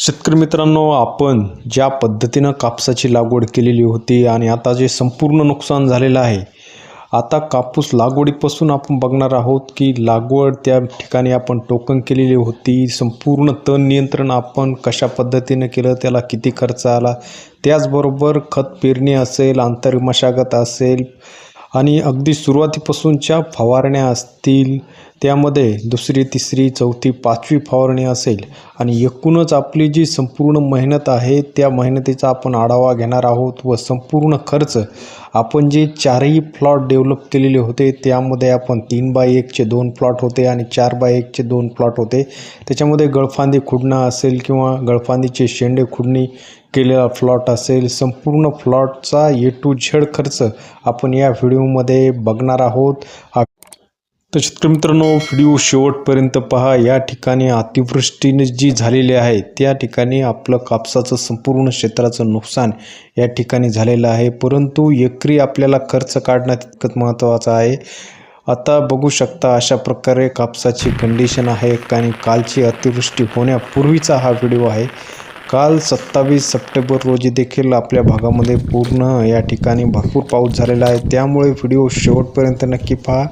शेतकरी मित्रांनो आपण ज्या पद्धतीनं कापसाची लागवड केलेली होती आणि आता जे संपूर्ण नुकसान झालेलं आहे आता कापूस लागवडीपासून आपण बघणार आहोत की लागवड त्या ठिकाणी आपण टोकन केलेली होती संपूर्ण तण नियंत्रण आपण कशा पद्धतीनं केलं त्याला किती खर्च आला त्याचबरोबर खत पेरणी असेल आंतरिक मशागत असेल आणि अगदी सुरुवातीपासूनच्या फवारण्या असतील त्यामध्ये दुसरी तिसरी चौथी पाचवी फवारणी असेल आणि एकूणच आपली जी संपूर्ण मेहनत आहे त्या मेहनतीचा आपण आढावा घेणार आहोत व संपूर्ण खर्च आपण जे चारही प्लॉट डेव्हलप केलेले होते त्यामध्ये आपण तीन बाय एकचे दोन प्लॉट होते आणि चार बाय एकचे दोन प्लॉट होते. त्याच्यामध्ये गळफांदी खुडणं असेल किंवा गळफांदीचे शेंडे खुडणी केलेला प्लॉट असेल संपूर्ण प्लॉटचा ए टू झेड खर्च आपण या व्हिडिओमध्ये बघणार आहोत. तर शेतकरी मित्रांनो व्हिडिओ शेवटपर्यंत पहा. या ठिकाणी अतिवृष्टीने जी झालेली आहे त्या ठिकाणी आपलं कापसाचं संपूर्ण क्षेत्राचं नुकसान या ठिकाणी झालेलं आहे. परंतु एकरी आपल्याला खर्च काढणं तितकंच महत्त्वाचं आहे. आता बघू शकता अशा प्रकारे कापसाची कंडिशन आहे आणि कालची अतिवृष्टी होण्यापूर्वीचा हा व्हिडिओ आहे. काल सत्तावीस सप्टेंबर रोजी देखील आपल्या भागामध्ये पूर्ण या ठिकाणी भरपूर पाऊस झालेला आहे. त्यामुळे व्हिडिओ शेवटपर्यंत नक्की पहा.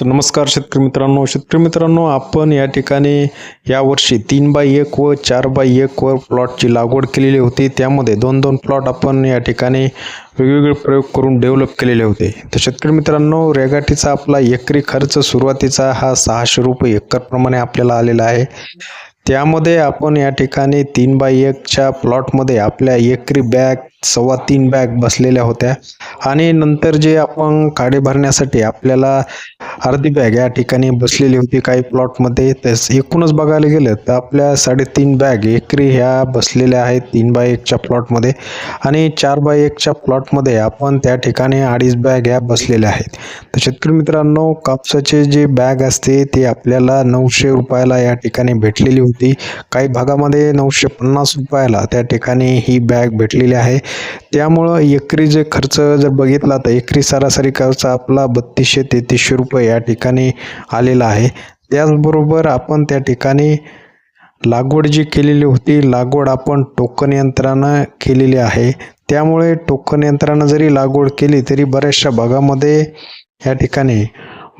तर नमस्कार शेतकरी मित्रांनो. शेतकरी मित्रांनो आपण या ठिकाणी यावर्षी तीन बाय एक व चार बाय एक वर प्लॉटची लागवड केलेली होती. त्यामध्ये दोन दोन प्लॉट आपण या ठिकाणी वेगवेगळे प्रयोग करून डेव्हलप केलेले होते. तर शेतकरी मित्रांनो रेगाटीचा आपला एकरी खर्च सुरुवातीचा हा सहाशे रुपये एकरप्रमाणे आपल्याला आलेला आहे. त्यामध्ये आपण या ठिकाणी तीन बाय एकच्या प्लॉटमध्ये आपल्या एकरी बॅग सव्वा तीन बॅग बसलेल्या होत्या. आणि नंतर जे आपण काडे भरण्यासाठी आपल्याला अर्धी बॅग या ठिकाणी बसलेली होती काही प्लॉटमध्ये तस एकूणच बघायला गेलं तर आपल्या साडेतीन बॅग एकरी ह्या बसलेल्या आहेत तीन बाय एकच्या प्लॉटमध्ये. आणि चार बाय एकच्या प्लॉटमध्ये आपण त्या ठिकाणी अडीच बॅग ह्या बसलेल्या आहेत. तर शेतकरी मित्रांनो कापसाचे जे बॅग असते ते आपल्याला नऊशे रुपयाला या ठिकाणी भेटलेली होती. काही भागामध्ये नऊशे पन्नास रुपयाला त्या ठिकाणी ही बॅग भेटलेली आहे. त्यामुळं एकरी जे खर्च जर बघितला तर एकरी सरासरी खर्च आपला बत्तीसशे तेहतीसशे रुपये या ठिकाणी आलेला आहे. त्याचबरोबर आपण त्या ठिकाणी लागवड जी केलेली होती लागवड आपण टोकन यंत्रानं केलेली आहे. त्यामुळे टोकन यंत्रानं जरी लागवड केली तरी बऱ्याचशा भागामध्ये या ठिकाणी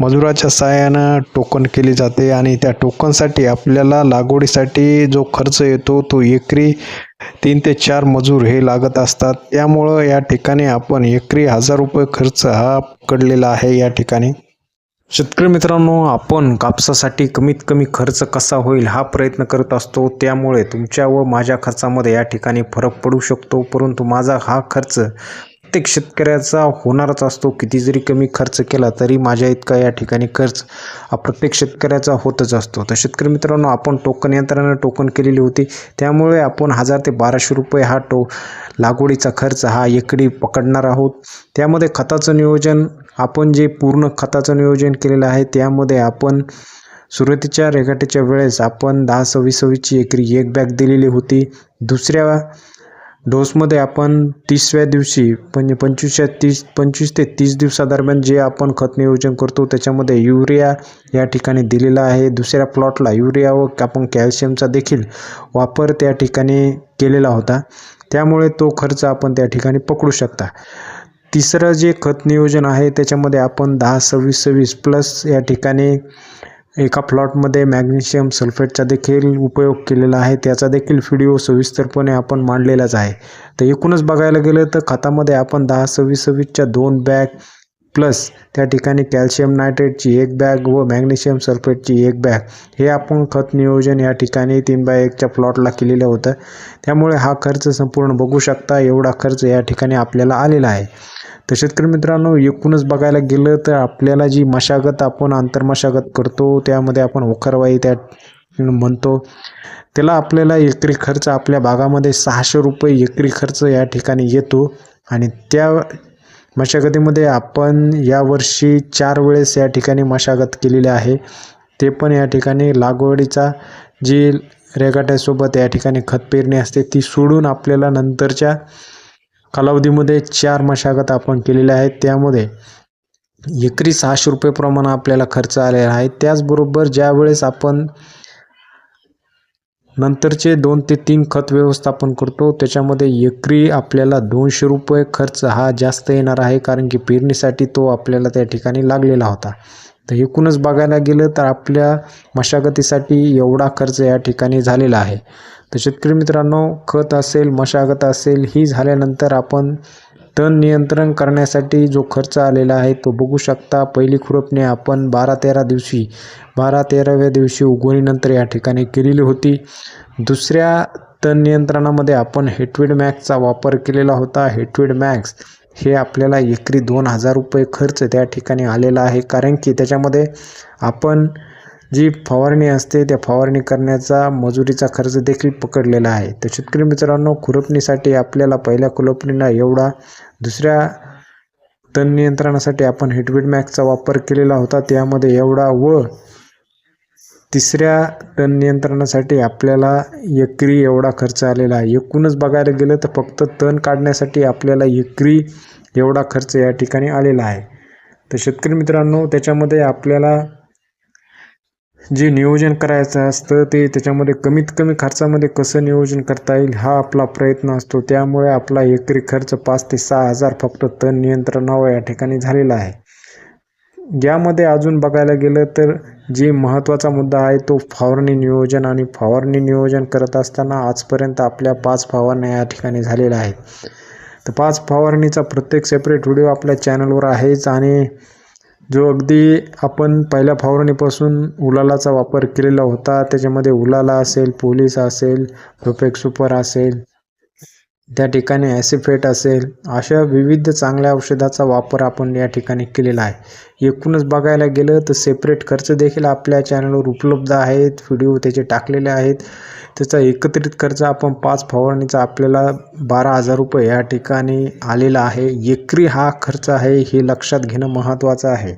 मजुराच्या सहाय्यानं टोकन केली जाते आणि त्या टोकनसाठी आपल्याला लागवडीसाठी जो खर्च येतो तो एकरी तीन ते चार मजूर हे लागत असतात. त्यामुळं या ठिकाणी आपण एकरी हजार रुपये खर्च हा पकडलेला आहे या ठिकाणी. शेतकरी मित्रांनो आपण कापसासाठी कमीत कमी खर्च कसा होईल हा प्रयत्न करत असतो. त्यामुळे तुमच्या व माझ्या खर्चामध्ये या ठिकाणी फरक पडू शकतो. परंतु माझा हा खर्च प्रत्येक शेतकऱ्याचा होणारच असतो. किती जरी कमी खर्च केला तरी माझ्या इतका या ठिकाणी खर्च हा प्रत्येक शेतकऱ्याचा होतच असतो. तर शेतकरी मित्रांनो आपण टोकन यंत्रानं टोकन केलेली होती. त्यामुळे आपण हजार ते बाराशे रुपये हा टो लागवडीचा खर्च हा एकडी पकडणार आहोत. त्यामध्ये खताचं नियोजन आपण जे पूर्ण खताचं नियोजन केलेलं आहे त्यामध्ये आपण सुरुवातीच्या रेघाटीच्या वेळेस आपण दहा सव्वीस सव्वीसची एकरी एक बॅग दिलेली होती. दुसऱ्या डोसमध्ये आपण तिसव्या दिवशी म्हणजे पंचवीसच्या तीस पंचवीस ते तीस दिवसादरम्यान जे आपण खत नियोजन करतो त्याच्यामध्ये युरिया या ठिकाणी दिलेला आहे. दुसऱ्या प्लॉटला युरिया व आपण कॅल्शियमचा देखील वापर त्या ठिकाणी केलेला होता. त्यामुळे तो खर्च आपण त्या ठिकाणी पकडू शकता. तिसरं जे खत नियोजन आहे त्याच्यामध्ये आपण दहा सव्वीस सव्वीस प्लस या ठिकाणी एका प्लॉटमध्ये मॅग्नेशियम सल्फेटचा देखील उपयोग केलेला आहे. त्याचा देखील व्हिडिओ सविस्तरपणे आपण मांडलेलाच आहे. तर एकूणच बघायला गेलं तर खतामध्ये आपण दहा सव्वीस सव्वीसच्या दोन बॅग प्लस त्या ठिकाणी कॅल्शियम नायट्रेटची एक बॅग व मॅग्नेशियम सल्फेटची एक बॅग हे आपण खत नियोजन या ठिकाणी तीन बाय एकच्या प्लॉटला केलेलं होतं. त्यामुळे हा खर्च संपूर्ण बघू शकता. एवढा खर्च या ठिकाणी आपल्याला आलेला आहे. तर शेतकरी मित्रांनो एकूणच बघायला गेलं तर आपल्याला जी मशागत आपण आंतरमशागत करतो त्यामध्ये आपण ओखरवाई त्या म्हणतो. त्याला आपल्याला एकरी खर्च आपल्या भागामध्ये सहाशे रुपये एकरी खर्च या ठिकाणी येतो. आणि त्या मशागतीमध्ये आपण यावर्षी चार वेळेस या ठिकाणी मशागत केलेली आहे. ते पण या ठिकाणी लागवडीचा जी रेगाट्यासोबत या ठिकाणी खत पेरणी असते ती सोडून आपल्याला नंतरच्या कालावधीमध्ये चार मशागत आपण केलेल्या आहेत. त्यामध्ये एकरी सहाशे रुपये प्रमाण आपल्याला खर्च आलेला आहे. त्याचबरोबर ज्यावेळेस आपण नंतरचे दोन ते तीन खत व्यवस्थापन करतो त्याच्यामध्ये एकरी आपल्याला दोनशे रुपये खर्च हा जास्त येणार आहे कारण की पेरणीसाठी तो आपल्याला त्या ठिकाणी लागलेला होता. तर एकूणच बघायला गेलं तर आपल्या मशागतीसाठी एवढा खर्च या ठिकाणी झालेला आहे. तर शेतकरी मित्रांनो खत असेल मशागत असेल ही झाल्यानंतर आपण तण नियंत्रण करण्यासाठी जो खर्च आलेला आहे तो बघू शकता. पहिली खुरपणी आपण बारा तेरा दिवशी बारा तेराव्या दिवशी उगवणीनंतर या ठिकाणी केलेली होती. दुसऱ्या तण नियंत्रणामध्ये आपण हेटवेड मॅक्सचा वापर केलेला होता. हेटवेड मॅक्स हे आपल्याला एकरी दोन हजार रुपये खर्च त्या ठिकाणी आलेला आहे. कारण की त्याच्यामध्ये आपण जी फवारणी असते त्या फवारणी करण्याचा मजुरीचा खर्च देखील पकडलेला आहे. तर शेतकरी मित्रांनो खुरपणीसाठी आपल्याला पहिल्या खुरपणीला एवढा दुसऱ्या तण नियंत्रणासाठी आपण हिटबीट मॅक्सचा वापर केलेला होता. त्यामध्ये एवढा व तिसऱ्या तण नियंत्रणासाठी आपल्याला एकरी एवढा खर्च आलेला आहे. एकूणच बघायला गेलं तर फक्त तण काढण्यासाठी आपल्याला एकरी एवढा खर्च या ठिकाणी आलेला आहे. तर शेतकरी मित्रांनो त्याच्यामध्ये आपल्याला जे नियोजन करायचं असतं ते त्याच्यामध्ये कमीत कमी खर्चामध्ये कसं नियोजन करता येईल हा आपला प्रयत्न असतो. त्यामुळे आपला एकरी खर्च पाच ते सहा हजार फक्त तण नियंत्रणावर या ठिकाणी झालेला आहे. यामध्ये अजून बघायला गेलं तर जे महत्त्वाचा मुद्दा आहे तो फवारणी नियोजन आणि फवारणी नियोजन करत असताना आजपर्यंत आपल्या पाच फवारण्या या ठिकाणी झालेल्या आहेत. तर पाच फवारणीचा प्रत्येक सेपरेट व्हिडिओ आपल्या चॅनलवर आहेच आणि जो अगदी आपण पहिल्या फवारणीपासून उलालाचा वापर केलेला होता त्याच्यामध्ये उलाला असेल पोलीस असेल रुपेक सुपर असेल त्या ठिकाणी ॲसिफेट असेल अशा विविध चांगल्या औषधाचा वापर आपण या ठिकाणी केलेला आहे. एकूणच बघायला गेलं तर सेपरेट खर्च देखील आपल्या चॅनलवर उपलब्ध आहेत. व्हिडिओ त्याचे टाकलेले आहेत. त्याचा एकत्रित खर्च आपण पाच फवारणीचा आपल्याला बारा हजार रुपये या ठिकाणी आलेला आहे. एकरी हा खर्च आहे हे लक्षात घेणं महत्त्वाचं आहे.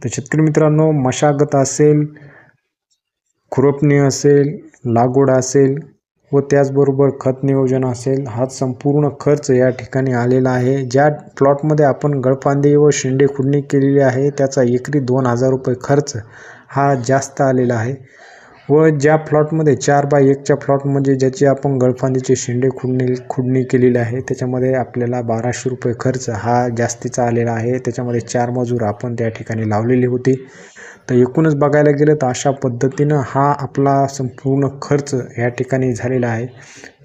तर शेतकरी मित्रांनो मशागत असेल खुरपणी असेल लागवड असेल व त्याचबरोबर खत नियोजन असेल हा संपूर्ण खर्च या ठिकाणी आलेला आहे. ज्या प्लॉटमध्ये आपण गळपांदे व शेंडे खुडणी केलेली आहे त्याचा एकरी दोन हजार रुपये खर्च हा जास्त आलेला आहे. व ज्या प्लॉटमध्ये चार बाय एकच्या प्लॉट म्हणजे ज्याची आपण गळफांदीचे शेंडे खुडणी खुडणी केलेली आहे त्याच्यामध्ये आपल्याला बाराशे रुपये खर्च हा जास्तीचा आलेला आहे. त्याच्यामध्ये चार मजूर आपण त्या ठिकाणी लावलेली होती. तर एकूणच बघायला गेलं तर अशा पद्धतीनं हा आपला संपूर्ण खर्च या ठिकाणी झालेला आहे.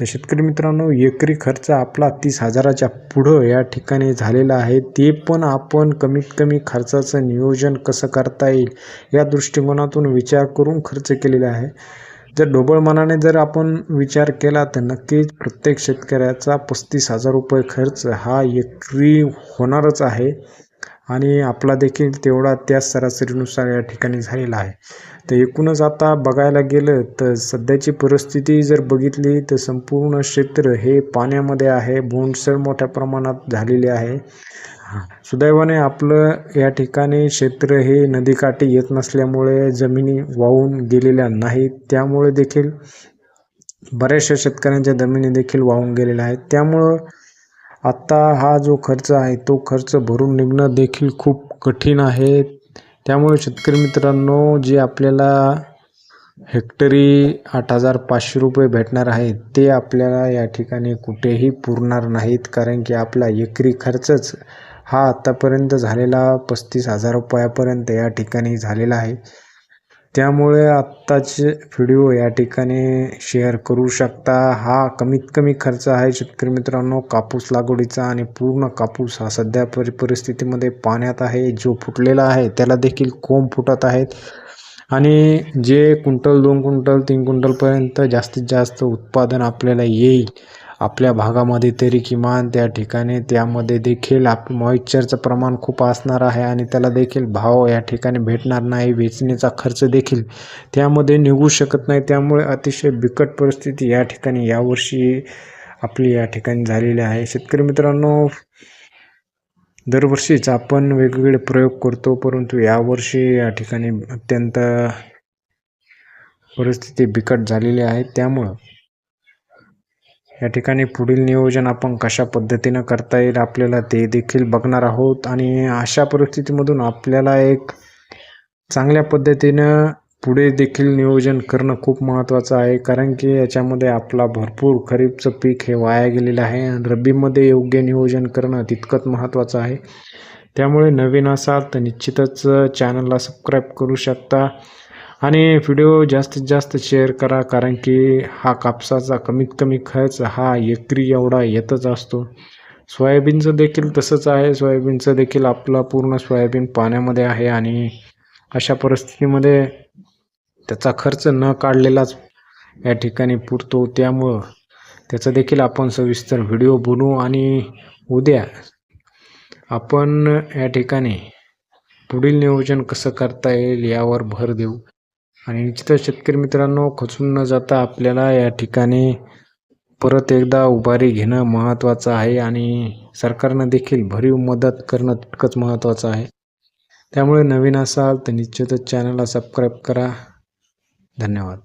तर शेतकरी मित्रांनो एकरी खर्च आपला तीस हजाराच्या पुढं या ठिकाणी झालेला आहे. ते पण आपण कमीत कमी खर्चाचं नियोजन कसं करता येईल या दृष्टिकोनातून विचार करून खर्च केलेला आहे. जर ढोबळ मनाने जर आपण विचार केला तर नक्कीच प्रत्येक शेतकऱ्याचा पस्तीस हजार रुपये खर्च हा एकरी होणारच आहे. आणि आपला देखील तेवढा त्याच सरासरीनुसार या ठिकाणी झालेला आहे. तर एकूणच आता बघायला गेलं तर सध्याची परिस्थिती जर बघितली तर संपूर्ण क्षेत्र हे पाण्यामध्ये आहे. बोंडसर मोठ्या प्रमाणात झालेले आहे. सुदैवाने आपलं या ठिकाणी क्षेत्र हे नदीकाठी येत नसल्यामुळे जमिनी वाहून गेलेल्या नाहीत. त्यामुळे देखील बऱ्याचशा शेतकऱ्यांच्या जमिनी देखील वाहून गेलेल्या आहेत. त्यामुळं आत्ता हा जो खर्च आहे तो खर्च भरून निघणं देखील खूप कठीण आहे. त्यामुळे शेतकरी मित्रांनो जे आपल्याला हेक्टरी आठ हजार पाचशे रुपये भेटणार आहेत ते आपल्याला या ठिकाणी कुठेही पुरणार नाहीत. कारण की आपला एकरी खर्चच हा आत्तापर्यंत झालेला पस्तीस हजार रुपयापर्यंत या ठिकाणी झालेला आहे. त्यामुळे आत्ताचे व्हिडिओ या ठिकाणी शेअर करू शकता. हा कमीत कमी खर्च आहे शेतकरी मित्रांनो. कापूस लागवडीचा आणि पूर्ण कापूस हा सध्या परि परिस्थितीमध्ये पाण्यात आहे. जो फुटलेला आहे त्याला देखील कोंब फुटत आहेत. आणि जे कुंटल दोन कुंटल तीन क्विंटलपर्यंत जास्तीत जास्त उत्पादन आपल्याला येईल आपल्या भागामध्ये तरी किमान त्या ठिकाणी त्यामध्ये देखील आप मॉइश्चरचं प्रमाण खूप असणार आहे आणि त्याला देखील भाव या ठिकाणी भेटणार नाही वेचणीचा खर्च देखील त्यामध्ये निघू शकत नाही. त्यामुळे अतिशय बिकट परिस्थिती या ठिकाणी यावर्षी आपली या ठिकाणी झालेली आहे. शेतकरी मित्रांनो दरवर्षीच आपण वेगवेगळे प्रयोग करतो परंतु यावर्षी या ठिकाणी अत्यंत परिस्थिती बिकट झालेली आहे. त्यामुळं या ठिकाणी पुढील नियोजन आपण कशा पद्धतीनं करता येईल आपल्याला ते देखील बघणार आहोत. आणि अशा परिस्थितीमधून आपल्याला एक चांगल्या पद्धतीनं पुढे देखील नियोजन करणं खूप महत्त्वाचं आहे. कारण की याच्यामध्ये आपला भरपूर खरीपचं पीक हे वाया गेलेलं आहे. आणि रब्बीमध्ये योग्य नियोजन करणं तितकंच महत्त्वाचं आहे. त्यामुळे नवीन असाल तर निश्चितच चॅनलला सबस्क्राईब करू शकता. आणि व्हिडिओ जास्तीत जास्त शेअर करा कारण की हा कापसाचा कमीत कमी खर्च हा एकरी एवढा येतच असतो. सोयाबीनचं देखील तसंच आहे. सोयाबीनचं देखील आपला पूर्ण सोयाबीन पाण्यामध्ये आहे आणि अशा परिस्थितीमध्ये त्याचा खर्च न काढलेलाच या ठिकाणी पुरतो. त्यामुळं त्याचा देखील आपण सविस्तर व्हिडिओ बनवू आणि उद्या आपण या ठिकाणी पुढील नियोजन कसं करता येईल यावर भर देऊ. आणि निश्चितच शेतकरी मित्रांनो खचून न जाता आपल्याला या ठिकाणी परत एकदा उभारी घेणं महत्त्वाचं आहे आणि सरकारनं देखील भरीव मदत करणं तितकंच महत्त्वाचं आहे. त्यामुळे नवीन असाल तर निश्चितच चॅनलला सबस्क्राईब करा. धन्यवाद.